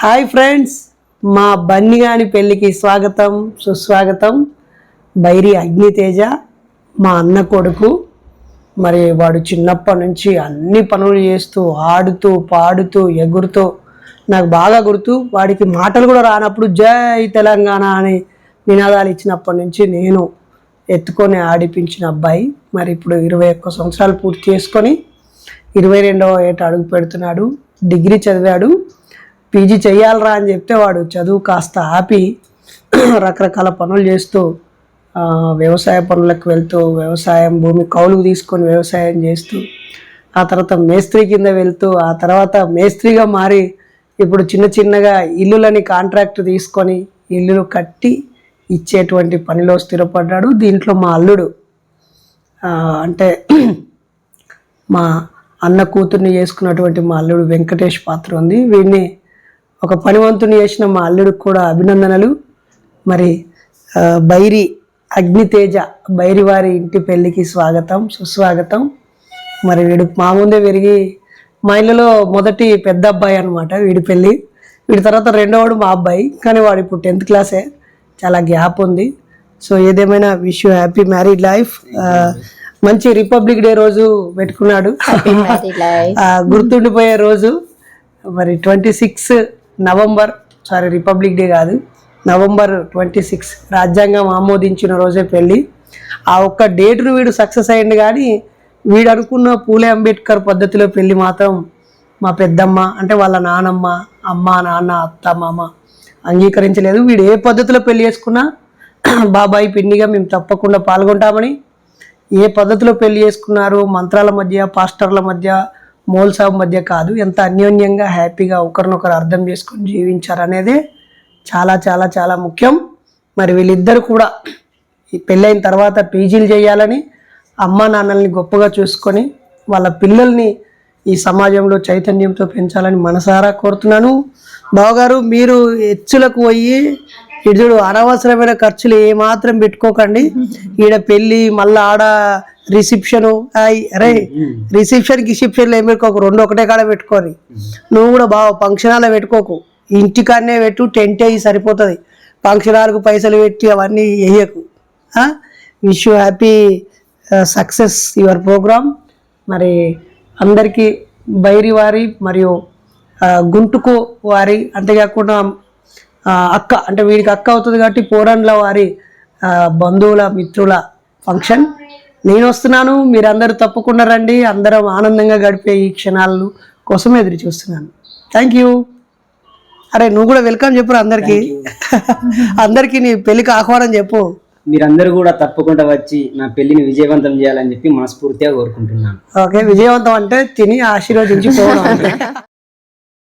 Hi friends మా బన్నిగాని పెళ్ళికి స్వాగతం సుస్వాగతం. బైరి అగ్నితేజ మా అన్న కొడుకు. మరి వాడు చిన్నప్పటి నుంచి అన్ని పనులు చేస్తూ ఆడుతూ పాడుతూ ఎగురుతూ నాకు బాగా గుర్తు వాడికి మాటలు కూడా రానప్పుడు జై తెలంగాణ అని నినాదాలు ఇచ్చినప్పటి నుంచి నేను ఎత్తుకొని ఆడిపించిన అబ్బాయి. మరి ఇప్పుడు ఇరవై ఒక్క సంవత్సరాలు పూర్తి చేసుకొని ఇరవై రెండవ ఏట అడుగు పెడుతున్నాడు. డిగ్రీ చదివాడు. పీజీ చేయాలరా అని చెప్తే వాడు చదువు కాస్త ఆపి రకరకాల పనులు చేస్తూ వ్యవసాయ పనులకు వెళ్తూ వ్యవసాయం భూమి కౌలుకు తీసుకొని వ్యవసాయం చేస్తూ ఆ తర్వాత మేస్త్రి కింద వెళ్తూ ఆ తర్వాత మేస్త్రిగా మారి ఇప్పుడు చిన్న చిన్నగా ఇల్లులని కాంట్రాక్ట్ తీసుకొని ఇల్లులు కట్టి ఇచ్చేటువంటి పనిలో స్థిరపడ్డాడు. దీంట్లో మా అల్లుడు అంటే మా అన్న కూతుర్ని చేసుకున్నటువంటి మా అల్లుడు వెంకటేష్ పాత్ర ఉంది. వీడిని ఒక పనివంతుని చేసిన మా అల్లుడికి కూడా అభినందనలు. మరి బైరి అగ్నితేజ బైరి వారి ఇంటి పెళ్ళికి స్వాగతం సుస్వాగతం. మరి వీడు మా ముందే పెరిగి మా ఇళ్ళలో మొదటి పెద్ద అబ్బాయి అనమాట వీడి పెళ్ళి వీడి తర్వాత రెండోవాడు మా అబ్బాయి. కానీ వాడు ఇప్పుడు టెన్త్ క్లాసే చాలా గ్యాప్ ఉంది. సో ఏదేమైనా wish you happy married life. మంచి రిపబ్లిక్ డే రోజు పెట్టుకున్నాడు. గుర్తుండిపోయే రోజు. మరి twenty six November sorry republic day కాదు నవంబర్ ట్వంటీ సిక్స్ రాజ్యాంగం ఆమోదించిన రోజే పెళ్ళి. ఆ ఒక్క డేట్ను వీడు సక్సెస్ అయ్యింది కానీ వీడు అనుకున్న పూలే అంబేద్కర్ పద్ధతిలో పెళ్ళి మాత్రం మా పెద్దమ్మ అంటే వాళ్ళ నానమ్మ అమ్మ నాన్న అత్త మామ అంగీకరించలేదు. వీడు ఏ పద్ధతిలో పెళ్ళి చేసుకున్నా బాబాయి పిన్నిగా మేము తప్పకుండా పాల్గొంటామని ఏ పద్ధతిలో పెళ్ళి చేసుకున్నారు మంత్రాల మధ్య పాస్టర్ల మధ్య మోల్సాబ్ మధ్య కాదు ఎంత అన్యోన్యంగా హ్యాపీగా ఒకరినొకరు అర్థం చేసుకొని జీవించారు చాలా చాలా చాలా ముఖ్యం. మరి వీళ్ళిద్దరు కూడా ఈ పెళ్ళైన తర్వాత పీజీలు చేయాలని అమ్మ నాన్నల్ని గొప్పగా చూసుకొని వాళ్ళ పిల్లల్ని ఈ సమాజంలో చైతన్యంతో పెంచాలని మనసారా కోరుతున్నాను. బావగారు మీరు హెచ్చులకు పోయి ఇటు అనవసరమైన ఖర్చులు ఏమాత్రం పెట్టుకోకండి. ఈడ పెళ్ళి మళ్ళా ఆడ రిసెప్షను అరే రిసెప్షన్ గిసెప్షన్లు ఏం పెట్టుకోకు? రెండు ఒకటే కాడ పెట్టుకోని. నువ్వు కూడా బాగా ఫంక్షన్ హాల్లో పెట్టుకోకు. ఇంటికాడనే పెట్టు టెంట్ అయ్యి సరిపోతుంది. ఫంక్షన్ హాల్కు పైసలు పెట్టి అవన్నీ వేయకు. Wish you happy success your programme మరి అందరికీ బైరి వారి మరియు గుంటుకు వారి అంతేకాకుండా అక్క అంటే వీడికి అక్క అవుతుంది కాబట్టి పోరండ్ల వారి బంధువుల మిత్రుల ఫంక్షన్ నేను వస్తున్నాను మీరందరూ తప్పకుండా రండి. అందరం ఆనందంగా గడిపే ఈ క్షణాలు కోసం ఎదురు చూస్తున్నాను. థ్యాంక్ యూ అరే నువ్వు కూడా వెల్కమ్ చెప్పురా అందరికీ. అందరికీ నీ పెళ్ళికి ఆహ్వానం చెప్పు. మీరందరూ కూడా తప్పకుండా వచ్చి నా పెళ్ళిని విజయవంతం చేయాలని చెప్పి మనస్ఫూర్తిగా కోరుకుంటున్నాను. ఓకే విజయవంతం అంటే తిని ఆశీర్వదించి పోవడం.